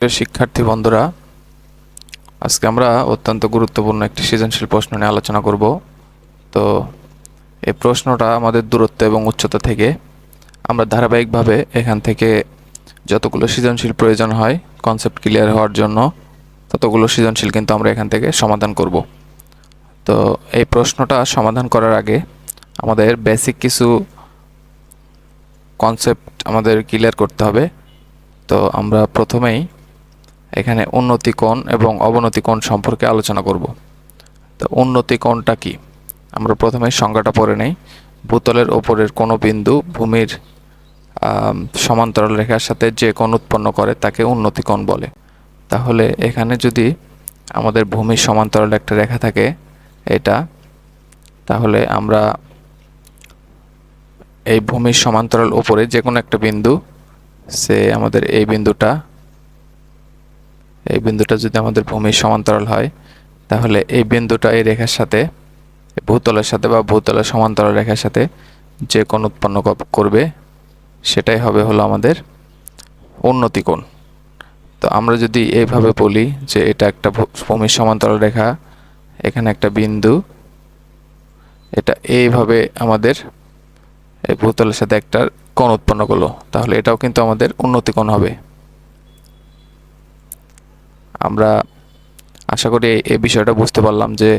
শিক্ষার্থী বন্ধুরা, আজকে আমরা অত্যন্ত গুরুত্বপূর্ণ একটি সৃজনশীল প্রশ্ন নিয়ে আলোচনা করব। তো এই প্রশ্নটা আমাদের দূরত্ব এবং উচ্চতা থেকে আমরা ধারাবাহিকভাবে এখান থেকে যতগুলো সৃজনশীল প্রয়োজন হয় কনসেপ্ট ক্লিয়ার হওয়ার জন্য ততগুলো সৃজনশীল কিন্তু আমরা এখান থেকে সমাধান করব। তো এই প্রশ্নটা সমাধান করার আগে আমাদের বেসিক কিছু কনসেপ্ট আমাদের ক্লিয়ার করতে হবে। তো আমরা প্রথমেই এখানে উন্নতি কোণ এবং অবনতি কোণ সম্পর্কে আলোচনা করব। তো উন্নতি কোণটা কি? আমরা প্রথমে সংজ্ঞাটা পড়ে নেই। ভূতলের ওপরের কোনো বিন্দু ভূমির সমান্তরাল রেখার সাথে যে কোণ উৎপন্ন করে তাকে উন্নতি কোণ বলে। তাহলে এখানে যদি আমাদের ভূমির সমান্তরাল একটা রেখা থাকে, এটা, তাহলে আমরা এই ভূমির সমান্তরাল ওপরে যে কোনো একটা বিন্দু, সে আমাদের এই বিন্দুটা এই বিন্দুটা যদি আমাদের ভূমির সমান্তরাল হয়, তাহলে এই বিন্দুটা এই রেখার সাথে, ভূতলের সাথে বা ভূতলের সমান্তরাল রেখার সাথে যে কোণ উৎপন্ন করবে, সেটাই হবে হলো আমাদের উন্নতি কোণ। তো আমরা যদি এইভাবে বলি যে এটা একটা ভূমির সমান্তরাল রেখা, এখানে একটা বিন্দু, এটা এইভাবে আমাদের এই ভূতলের সাথে একটা কোণ উৎপন্ন করল, তাহলে এটাও কিন্তু আমাদের উন্নতি কোণ হবে। আমরা আশা করি এই- বিষয়টা বুঝতে পারলাম যে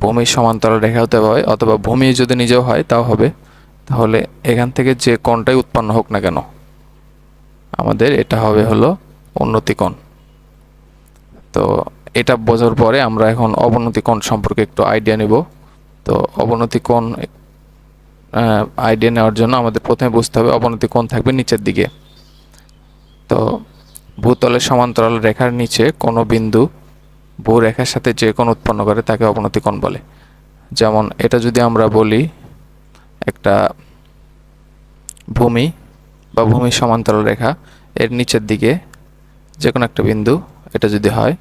ভূমির সমান্তরাল রেখা হতে হয় অথবা ভূমি যদি নিজেও হয়, তাও হবে। তাহলে এখান থেকে যে কোণটাই উৎপন্ন হোক না কেন, আমাদের এটা হবে হলো উন্নতি কোণ। তো এটা বোঝার পরে আমরা এখন অবনতি কোণ সম্পর্কে একটু আইডিয়া নেব। তো অবনতি কোণ আইডিয়া নেওয়ার জন্য আমাদের প্রথমে বুঝতে হবে অবনতি কোণ থাকবে নিচের দিকে। তো ভূতলের সমান্তরাল রেখার নিচে কোনো বিন্দু ভূরেখার সাথে যে কোণ উৎপন্ন করে তাকে অবনতি কোণ বলে। যেমন এটা যদি আমরা বলি একটা ভূমি বা ভূমির সমান্তরাল রেখা, এর নিচের দিকে যে কোনো একটা বিন্দু এটা যদি হয়,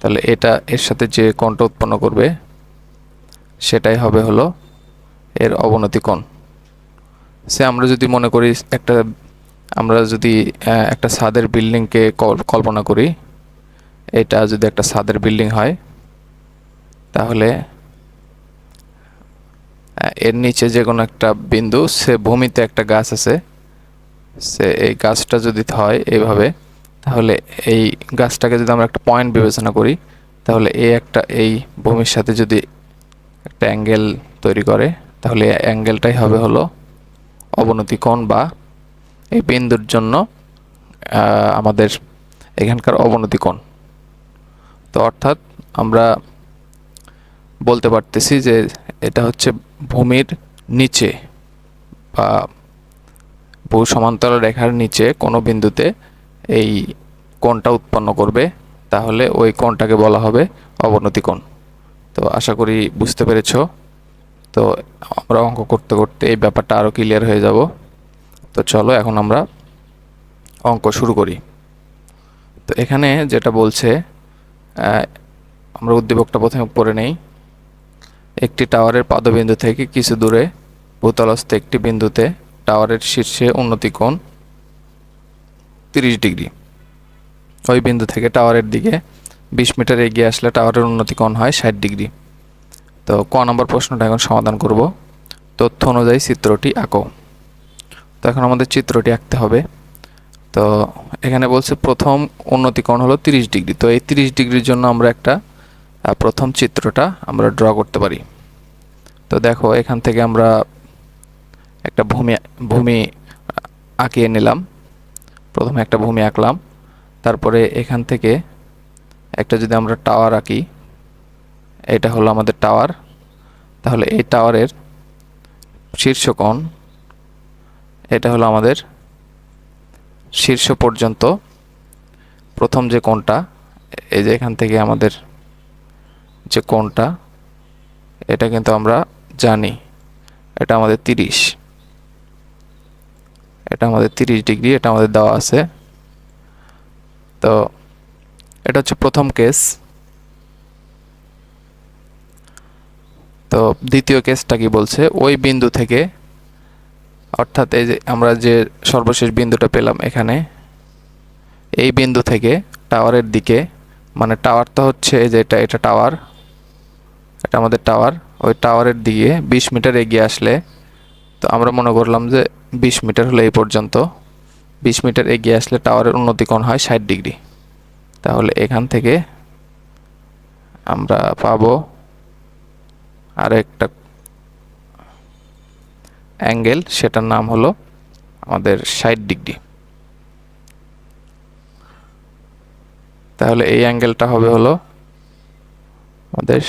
তাহলে এটা এর সাথে যে কোণটা উৎপন্ন করবে সেটাই হবে হলো এর অবনতি কোণ। সে আমরা যদি মনে করি একটা আমরা যদি একটা ছাদের বিল্ডিংকে কল্পনা করি, এটা যদি একটা ছাদের বিল্ডিং হয়, তাহলে এর নিচে যে কোনো একটা বিন্দু, সে ভূমিতে একটা গাছ আছে, সে এই গাছটা যদি হয় এইভাবে, তাহলে এই গাছটাকে যদি আমরা একটা পয়েন্ট বিবেচনা করি, তাহলে এই একটা, এই ভূমির সাথে যদি একটা অ্যাঙ্গেল তৈরি করে, তাহলে অ্যাঙ্গেলটাই হবে হলো অবনতি কোণ বা এই বিন্দুর জন্য আমাদের এখানকার অবনতি কোণ। তো অর্থাৎ আমরা বলতে পারতেছি যে এটা হচ্ছে ভূমির নিচে বা ভূ সমান্তরাল রেখার নিচে কোনো বিন্দুতে এই কোণটা উৎপন্ন করবে, তাহলে ওই কোণটাকে বলা হবে অবনতি কোণ। তো আশা করি বুঝতে পেরেছ। তো আমরা অঙ্ক করতে করতে এই ব্যাপারটা আরও ক্লিয়ার হয়ে যাব। তো চলো এখন আমরা অঙ্ক শুরু করি। তো এখানে যেটা বলছে আমরা উদ্দীপকটা প্রথমে পড়ে নেই। একটি টাওয়ারের পাদবিন্দু থেকে কিছু দূরে, ভূতলস্থ একটি বিন্দুতে টাওয়ারের শীর্ষে উন্নতি কোণ তিরিশ ডিগ্রি। ওই বিন্দু থেকে টাওয়ারের দিকে বিশ মিটার এগিয়ে আসলে টাওয়ারের উন্নতি কোণ হয় ষাট ডিগ্রি। তো ক নম্বর প্রশ্নটা এখন সমাধান করব। তথ্য অনুযায়ী চিত্রটি আঁকো। তো এখন আমাদের চিত্রটি আঁকতে হবে। তো এখানে বলছে প্রথম উন্নতি কোণ হলো তিরিশ ডিগ্রি। তো এই তিরিশ ডিগ্রির জন্য আমরা একটা প্রথম চিত্রটা আমরা ড্র করতে পারি। তো দেখো এখান থেকে আমরা একটা ভূমি ভূমি আঁকিয়ে নিলাম। প্রথমে একটা ভূমি আঁকলাম। তারপরে এখান থেকে একটা যদি আমরা টাওয়ার আঁকি, এটা হলো আমাদের টাওয়ার। তাহলে এই টাওয়ারের শীর্ষকোণ এটা হলো আমাদের শীর্ষ পর্যন্ত প্রথম যে কোণটা, এই যে এখান থেকে আমাদের যে কোণটা, এটা কিন্তু আমরা জানি। এটা আমাদের তিরিশ। এটা আমাদের তিরিশ ডিগ্রি, এটা আমাদের দেওয়া আছে। তো এটা হচ্ছে প্রথম কেস। তো দ্বিতীয় কেসটা কি বলছে? ওই বিন্দু থেকে অর্থাৎ এই যে আমরা যে সর্বশেষ বিন্দুটা পেলাম এখানে, এই বিন্দু থেকে টাওয়ারের দিকে মানে টাওয়ার তো হচ্ছে যে এটা এটা টাওয়ার, এটা আমাদের টাওয়ার, ওই টাওয়ারের দিকে বিশ মিটার এগিয়ে আসলে, তো আমরা মনে করলাম যে বিশ মিটার হলো এই পর্যন্ত, বিশ মিটার এগিয়ে আসলে টাওয়ারের উন্নতি কোণ হয় ষাট ডিগ্রি। তাহলে এখান থেকে আমরা পাবো আর একটা অ্যাঙ্গেল, সেটার নাম হলো আমাদের ষাট ডিগ্রি। তাহলে এই অ্যাঙ্গেলটা হবে হলো আমাদের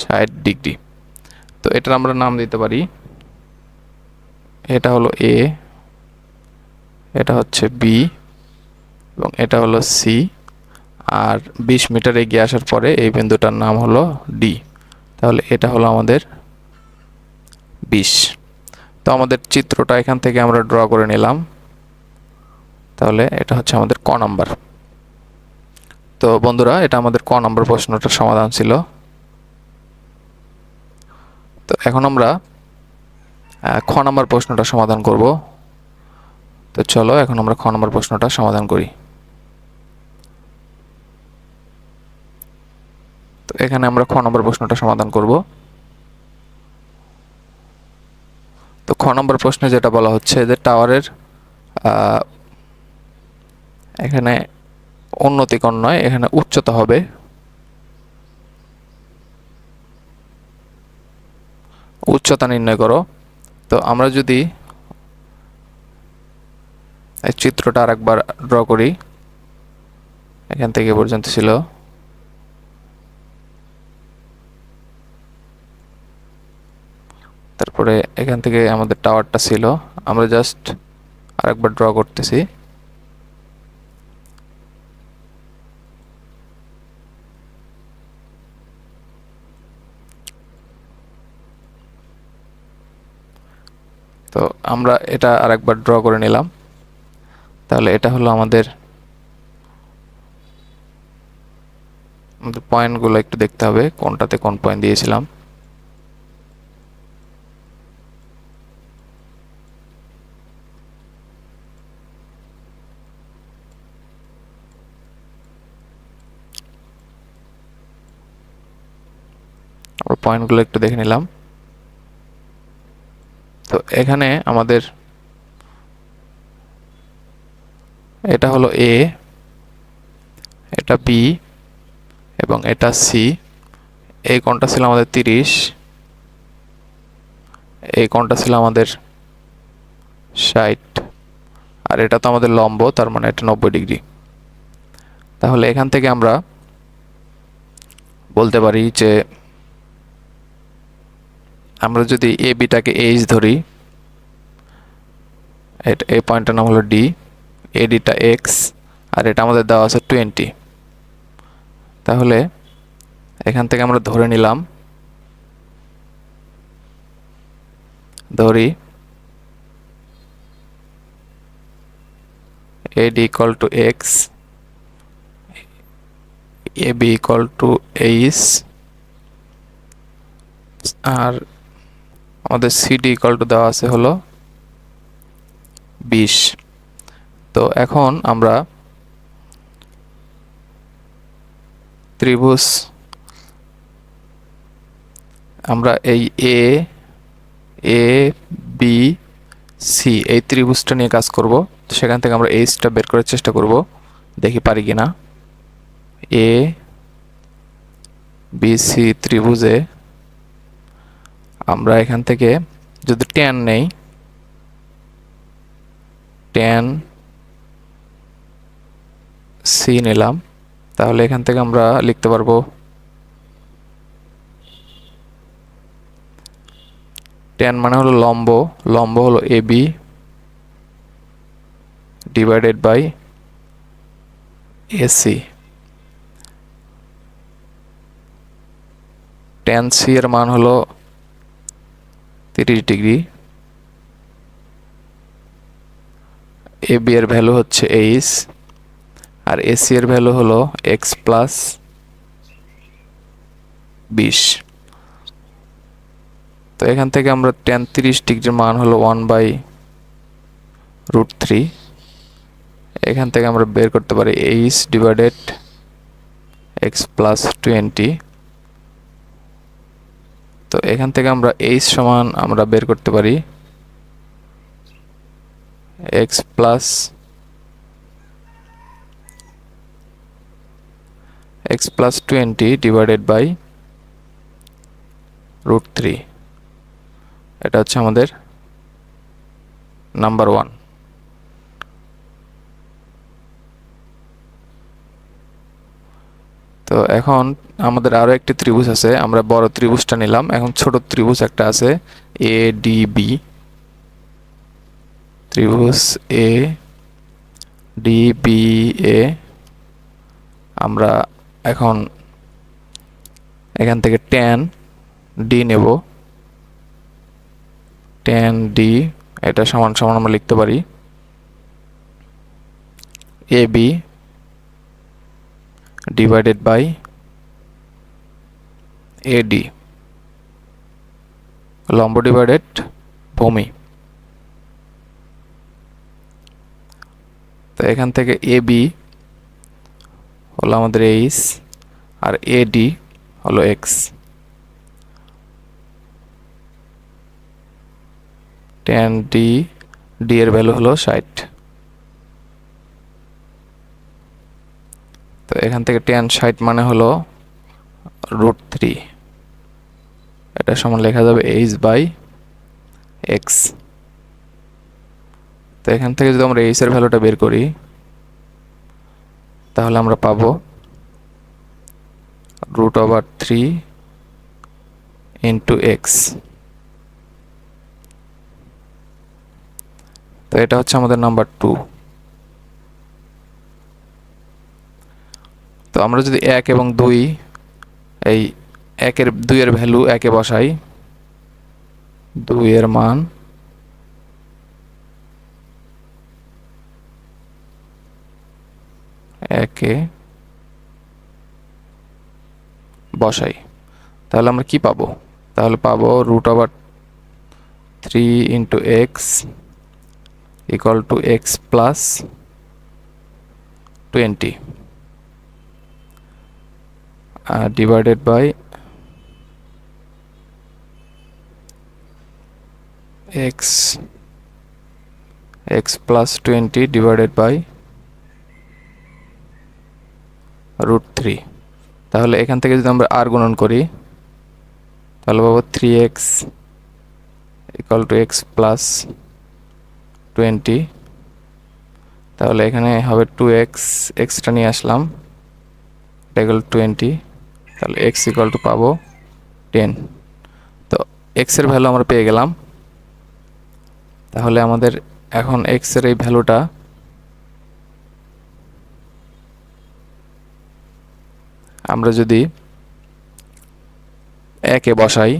ষাট ডিগ্রি। তো এটার আমরা নাম দিতে পারি, এটা হলো এ এটা হচ্ছে বি এবং এটা হলো সি আর বিশ মিটার এগিয়ে আসার পরে এই বিন্দুটার নাম হলো ডি তাহলে এটা হলো আমাদের বিশ। তো আমাদের চিত্রটা এখান থেকে আমরা ড্র করে নিলাম। তাহলে এটা হচ্ছে আমাদের ক নাম্বার। তো বন্ধুরা, এটা আমাদের ক নাম্বার প্রশ্নটার সমাধান ছিল। তো এখন আমরা খ নাম্বার প্রশ্নটা সমাধান করব। তো চলো, এখন আমরা খ নাম্বার প্রশ্নটা সমাধান করি। তো এখানে আমরা খ নম্বর প্রশ্নটা সমাধান করব। তো খ নম্বর প্রশ্নে যেটা বলা হচ্ছে যে টাওয়ারের এখানে উন্নতিকর নয়, এখানে উচ্চতা হবে। উচ্চতা নির্ণয় করো। তো আমরা যদি এই চিত্রটা আরেকবার ড্র করি, এখান থেকে পর্যন্ত ছিল। তারপরে এখান থেকে আমাদের টাওয়ারটা ছিল। আমরা জাস্ট আরেকবার ড্র করতেছি। তো আমরা এটা আরেকবার ড্র করে নিলাম। তাহলে এটা হলো আমাদের আমাদের পয়েন্টগুলো একটু দেখতে হবে, কোনটাতে কোন পয়েন্ট দিয়েছিলাম। আমরা পয়েন্টগুলো একটু দেখে নিলাম। তো এখানে আমাদের এটা হলো এ এটা বি এবং এটা সি এই কোণটা ছিল আমাদের তিরিশ? এই কোণটা ছিল আমাদের ষাট? আর এটা তো আমাদের লম্ব, তার মানে এটা নব্বই ডিগ্রি। তাহলে এখান থেকে আমরা বলতে পারি যে আমরা যদি এ বিটাকে এইচ ধরি, এটা এই পয়েন্টটার নাম হলো ডি এডিটা এক্স আর এটা আমাদের দেওয়া আছে টোয়েন্টি তাহলে এখান থেকে আমরা ধরে নিলাম, ধরি AD equal to x A B equal to h আর আমাদের সিডি ইকুয়াল টু দেওয়া আছে হলো বিশ। তো এখন আমরা ত্রিভুজ, আমরা এই এ এ বি সি এই ত্রিভুজটা নিয়ে কাজ করব। সেখান থেকে আমরা এইচটা বের করার চেষ্টা করব। দেখি পারি কি না এ বি সি ত্রিভুজে আমরা এখান থেকে যদি টেন নেই টেন সি নিলাম, তাহলে এখান থেকে আমরা লিখতে পারব টেন মানে হলো লম্ব লম্ব হলো A B divided by AC tan C এর মান হলো তিরিশ ডিগ্রি। এ বি এর ভ্যালু হচ্ছে এইচ আর এসি এর ভ্যালু হলো এক্স প্লাস বিশ। তো এখান থেকে আমরা টেন তিরিশ ডিগ্রির মান হলো ওয়ান বাই রুট থ্রি এখান থেকে আমরা বের করতে পারি h divided x plus twenty তো এখান থেকে আমরা এইচ সমান আমরা বের করতে পারি x plus x plus twenty divided by root three এটা হচ্ছে আমাদের নাম্বার ওয়ান তো এখন আমাদের আরও একটি ত্রিভুজ আছে, আমরা বড় ত্রিভুজটা নিলাম। এখন ছোট ত্রিভুজ একটা আছে এ ডি বি ত্রিভুজ এ ডি বি এ আমরা এখন এখান থেকে টেন ডি নেব। টেন ডি এটা সমান সমান আমরা লিখতে পারি। A B divided by AD লম্ব ডিভাইডেড ভূমি তো এখান থেকে AB হলো আমাদের এইচ আর AD হলো এক্স টেন ডি ডি এর ভ্যালু হলো ষাট। তো এখান থেকে টেন ষাট মানে হলো রুট থ্রি এটা সমান লেখা যাবে এইচ বাই এক্স তো এখান থেকে যদি আমরা এইচ এর ভ্যালুটা বের করি, তাহলে আমরা পাবো root over three into x তো এটা হচ্ছে আমাদের নাম্বার টু তো আমরা যদি এক এবং দুই, এই একের দুইয়ের ভ্যালু একে বসাই, দুইয়ের মান একে বসাই। তাহলে আমরা কি পাবো? তাহলে পাবো root over three into x equal to x plus twenty divided by x x plus 20 divided by root 3 তাহলে এখান থেকে যদি আমরা আর গুণন করি, তাহলে পাবো three x equal to x plus twenty তাহলে এখানে হবে টু এক্স এক্সটা নিয়ে আসলাম ইকুয়াল টোয়েন্টি তাহলে এক্স ইকুয়াল টু পাবো টেন তো এক্সের ভ্যালু আমরা পেয়ে গেলাম। তাহলে আমাদের এখন এক্সের এই ভ্যালুটা আমরা যদি একে বসাই,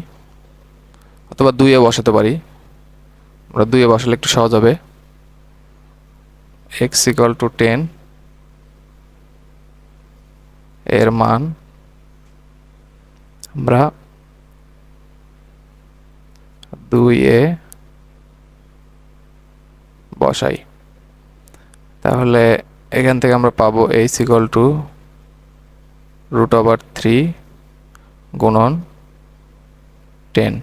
অথবা দুইয়ে বসাতে পারি। আমরা দুইয়ে বসালে একটু সহজ হবে। এক্স ইকুয়াল টু টেন এর মান আমরা দুই এ বসাই। তাহলে এখান থেকে আমরা পাবো h equal to root over three গুণন টেন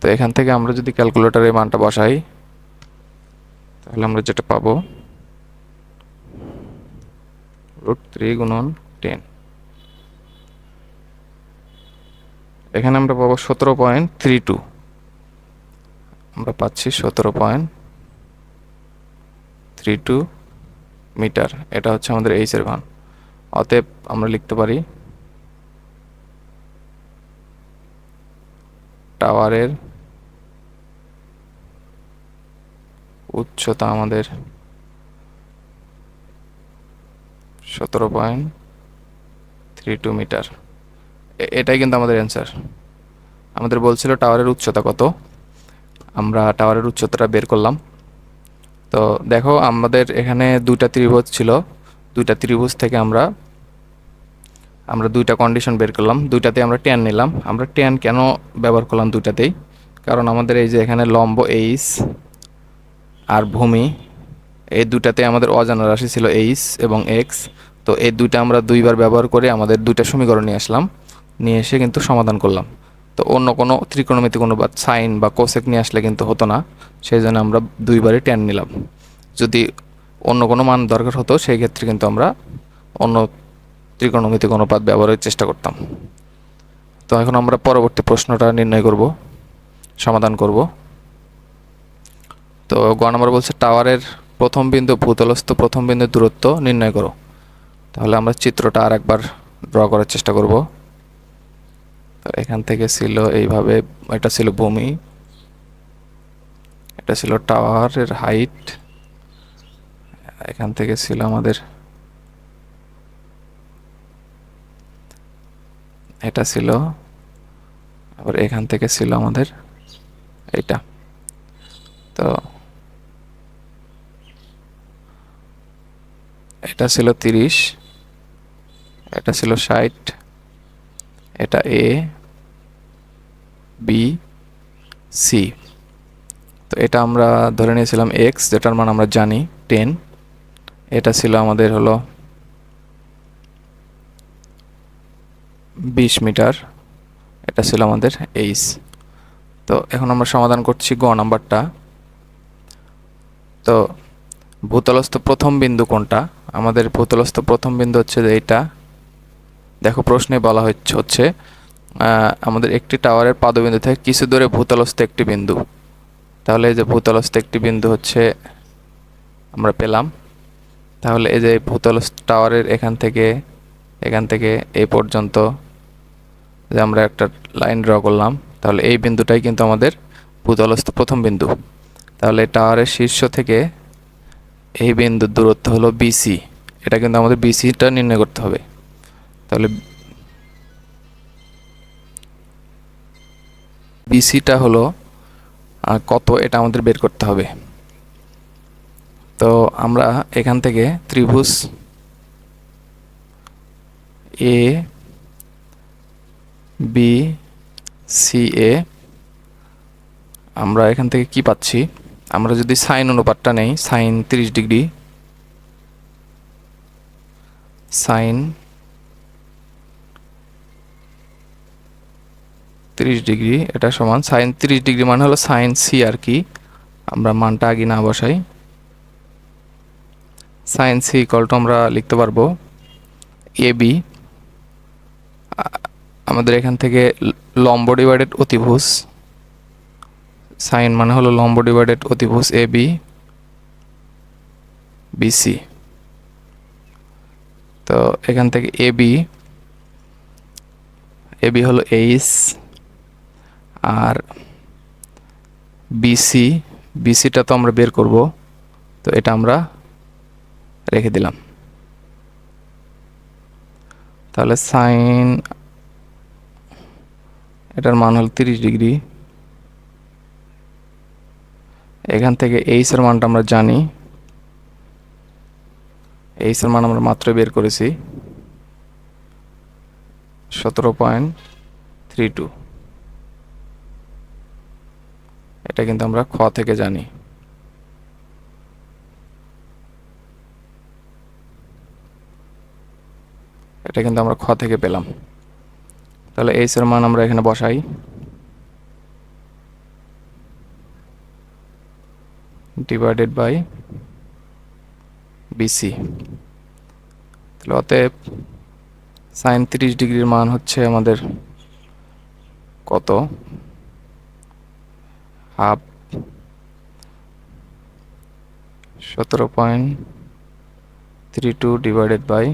তো এখান থেকে আমরা যদি ক্যালকুলেটারে মানটা বসাই, তাহলে আমরা যেটা পাবো রুট থ্রি গুণন টেন এখানে আমরা পাবো সতেরো পয়েন্ট থ্রি টু। আমরা পাচ্ছি সতেরো পয়েন্ট থ্রি টু মিটার। এটা হচ্ছে আমাদের এইচের মান। অতএব আমরা লিখতে পারি টাওয়ারের উচ্চতা আমাদের সতেরো পয়েন্ট থ্রি টু মিটার। এটাই কিন্তু আমাদের অ্যান্সার আমাদের বলছিল টাওয়ারের উচ্চতা কত? আমরা টাওয়ারের উচ্চতাটা বের করলাম। তো দেখো, আমাদের এখানে দুইটা ত্রিভুজ ছিল। দুইটা ত্রিভুজ থেকে আমরা আমরা দুইটা কন্ডিশন বের করলাম। দুইটাতে আমরা টেন নিলাম। আমরা টেন কেন ব্যবহার করলাম দুইটাতেই? কারণ আমাদের এই যে এখানে লম্ব এইচ আর ভূমি, এই দুটাতে আমাদের অজানা রাশি ছিল এইচ এবং এক্স তো এই দুইটা আমরা দুইবার ব্যবহার করে আমাদের দুইটা সমীকরণ নিয়ে আসলাম। নিয়ে এসে কিন্তু সমাধান করলাম। তো অন্য কোনো ত্রিকোণমিতিক অনুপাত সাইন বা কোসেক নিয়ে আসলে কিন্তু হতো না, সেই জন্য আমরা দুইবারই ট্যান নিলাম। যদি অন্য কোনো মান দরকার হতো, সেই ক্ষেত্রে কিন্তু আমরা অন্য ত্রিকোণমিতিক অনুপাত ব্যবহারের চেষ্টা করতাম। তো এখন আমরা পরবর্তী প্রশ্নটা নির্ণয় করব, সমাধান করব। তো গ নম্বর বলছে, টাওয়ারের প্রথম বিন্দু ভূতলস্থ, প্রথম বিন্দুর দূরত্ব নির্ণয় করো। তাহলে আমরা চিত্রটা আর একবার ড্র করার চেষ্টা করব। তো এখান থেকে ছিল এইভাবে, এটা ছিল ভূমি, এটা ছিল টাওয়ারের হাইট, এখান থেকে ছিল আমাদের, এটা ছিল, আবার এখান থেকে ছিল আমাদের এটা তো এটা ছিল তিরিশ, এটা ছিল ষাট এটা এ বি সি তো এটা আমরা ধরে নিয়েছিলাম এক্স যেটার মান আমরা জানি, টেন। এটা ছিল আমাদের হলো বিশ মিটার। এটা ছিল আমাদের এইচ তো এখন আমরা সমাধান করছি গ নাম্বারটা। তো ভূতলস্থ প্রথম বিন্দু কোনটা? আমাদের ভূতলস্থ প্রথম বিন্দু হচ্ছে যে এইটা দেখো প্রশ্নে বলা হচ্ছে হচ্ছে আমাদের একটি টাওয়ারের পাদবিন্দু থেকে কিছু দূরে ভূতলস্থ একটি বিন্দু। তাহলে এই যে ভূতলস্থ একটি বিন্দু হচ্ছে, আমরা পেলাম। তাহলে এই যে ভূতলস্থ টাওয়ারের এখান থেকে এখান থেকে এই পর্যন্ত যে আমরা একটা লাইন ড্র করলাম, তাহলে এই বিন্দুটাই কিন্তু আমাদের ভূতলস্থ প্রথম বিন্দু। তাহলে টাওয়ারের শীর্ষ থেকে এই বিন্দুর দূরত্ব হলো বিসি এটা কিন্তু আমাদের বিসিটা নির্ণয় করতে হবে। তাহলে বিসিটা হলো কত এটা আমাদের বের করতে হবে। তো আমরা এখান থেকে ত্রিভুজ এ বি সি এ আমরা এখান থেকে কি পাচ্ছি? আমরা যদি সাইন অনুপাতটা নেই সাইন তিরিশ ডিগ্রি সাইন তিরিশ ডিগ্রি, এটা সমান সাইন তিরিশ ডিগ্রি মানে হলো সাইন সি আর কি। আমরা মানটা আগে না বসাই। সাইন সি ইকলটা আমরা লিখতে পারব এ বি আমাদের এখান থেকে লম্ব ডিভাইডেড অতিভুজ। সাইন মানে হলো লম্ব ডিভাইডেড অতিভুজ এ বি বিসি তো এখান থেকে এ বি এ বি হলো এইচ আর বিসি বিসিটা তো আমরা বের করব, তো এটা আমরা রেখে দিলাম। তাহলে সাইন এটার মান হল তিরিশ ডিগ্রি। এখান থেকে এইচ এর মানটা আমরা জানি। এইচ এর মান আমরা মাত্র বের করেছি। সতেরো পয়েন্ট থ্রি টু। এটা কিন্তু আমরা খ থেকে জানি। এটা কিন্তু আমরা খ থেকে পেলাম। তাহলে এইচ এর মান আমরা এখানে বসাই। ডিভাইডেড বাই বিসি তাহলে অতএব সাইন তিরিশ ডিগ্রির মান হচ্ছে আমাদের কত? হাফ সতেরো point three two divided by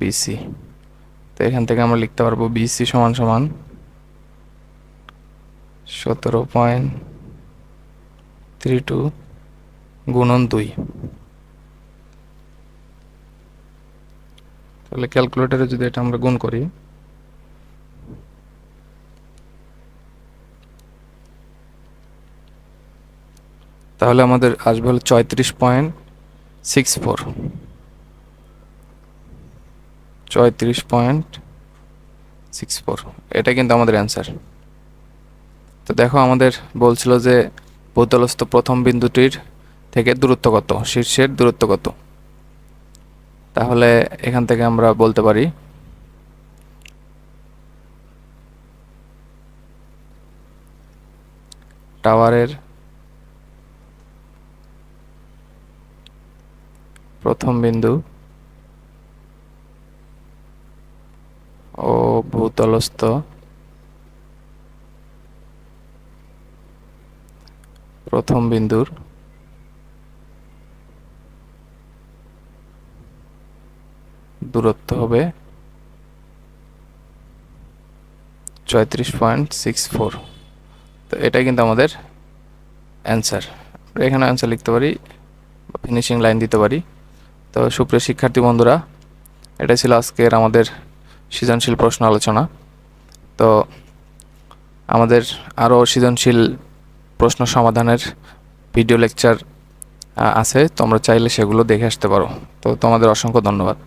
BC. তো এখান থেকে আমরা লিখতে পারব বিসি সমান সমান সতেরো পয়েন্ট থ্রি টু গুণন দুই। তাহলে ক্যালকুলেটরে যদি এটা আমরা গুণ করি তাহলে আমাদের আসবে হলো চৌত্রিশ পয়েন্ট সিক্স ফোর। চৌত্রিশ পয়েন্ট সিক্স ফোর। এটা কিন্তু আমাদের অ্যান্সার। তো দেখো আমাদের বলছিল যে ভূতলস্থ প্রথম বিন্দুটির থেকে দূরত্ব কত? শীর্ষের দূরত্ব কত? তাহলে এখান থেকে আমরা বলতে পারি টাওয়ারের প্রথম বিন্দু। ও ভূতলস্থ। প্রথম বিন্দুর। দূরত্ব হবে চৌত্রিশ পয়েন্ট সিক্স ফোর। তো এটাই কিন্তু আমাদের অ্যান্সার। এখানে অ্যান্সার লিখতে পারি ফিনিশিং লাইন দিতে পারি। তো সুপ্রিয় শিক্ষার্থী বন্ধুরা এটা ছিল আজকের আমাদের সৃজনশীল প্রশ্ন আলোচনা। তো আমাদের আরও সৃজনশীল প্রশ্ন সমাধানের ভিডিও লেকচার আছে, তোমরা চাইলে সেগুলো দেখে আসতে পারো। তো তোমাদের অসংখ্য ধন্যবাদ।